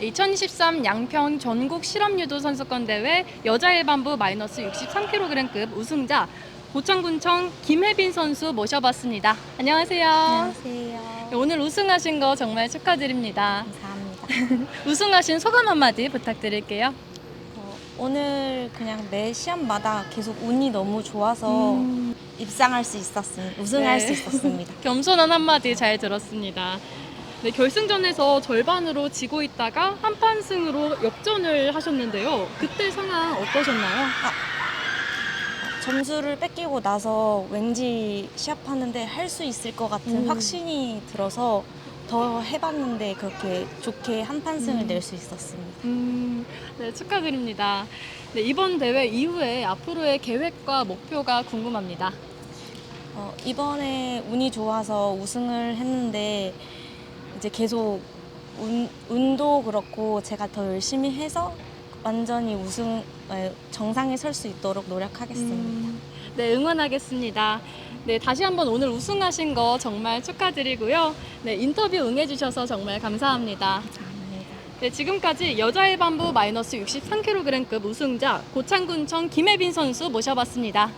2023 양평 전국 실업유도 선수권 대회 여자 일반부 마이너스 63kg급 우승자 고창군청 김혜빈 선수 모셔봤습니다. 안녕하세요. 안녕하세요. 네, 오늘 우승하신 거 정말 축하드립니다. 감사합니다. 우승하신 소감 한마디 부탁드릴게요. 어, 오늘 그냥 매 시합마다 계속 운이 너무 좋아서 음, 입상할 수 있었습니다. 우승할 네. 수 있었습니다. 겸손한 한마디 잘 들었습니다. 네, 결승전에서 절반으로 지고 있다가 한판 승으로 역전을 하셨는데요. 그때 상황 어떠셨나요? 점수를 뺏기고 나서 왠지 시합하는데 할 수 있을 것 같은 음. 확신이 들어서 더 해봤는데 그렇게 좋게 한판 승을 음. 낼수 있었습니다. 음, 네, 축하드립니다. 네, 이번 대회 이후에 앞으로의 계획과 목표가 궁금합니다. 어, 이번에 운이 좋아서 우승을 했는데 이제 계속 운, 운도 그렇고 제가 더 열심히 해서 완전히 우승 에, 정상에 설 수 있도록 노력하겠습니다. 음, 네, 응원하겠습니다. 네, 다시 한번 오늘 우승하신 거 정말 축하드리고요. 네, 인터뷰 응해주셔서 정말 감사합니다. 감사합니다. 네, 지금까지 여자 일반부 마이너스 63kg급 우승자 고창군청 김혜빈 선수 모셔봤습니다.